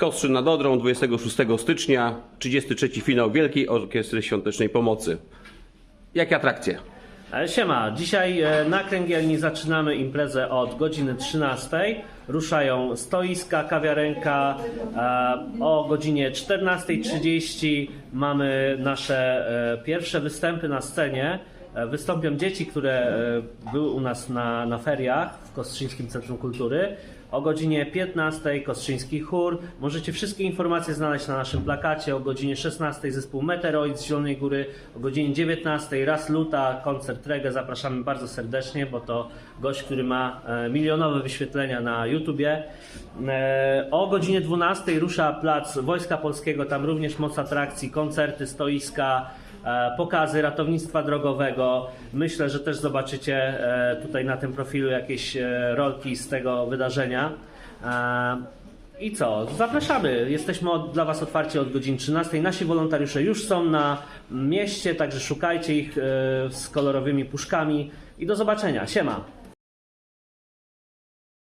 Kostrzyn nad Odrą 26 stycznia, 33 finał Wielkiej Orkiestry Świątecznej Pomocy. Jakie atrakcje? Siema, dzisiaj e, na Kręgielni zaczynamy imprezę od godziny 13. Ruszają stoiska, kawiarenka. O godzinie 14.30 mamy nasze e, pierwsze występy na scenie. E, Wystąpią dzieci, które e, były u nas na, na feriach w Kostrzyńskim Centrum Kultury. O godzinie 15 Kostrzyński Chór. Możecie wszystkie informacje znaleźć na naszym plakacie. O godzinie 16 zespół Meteoroid z Zielonej Góry. O godzinie 19 Raz Luta, koncert Reggae. Zapraszamy bardzo serdecznie, bo to gość, który ma e, milionowe wyświetlenia na YouTubie. O godzinie 12 rusza plac Wojska Polskiego. Tam również moc atrakcji, koncerty, stoiska pokazy ratownictwa drogowego. Myślę, że też zobaczycie e, tutaj na tym profilu jakieś e, rolki z tego wydarzenia. E, I co? Zapraszamy. Jesteśmy od, dla Was otwarci od godziny 13. Nasi wolontariusze już są na mieście, także szukajcie ich e, z kolorowymi puszkami. I do zobaczenia. Siema.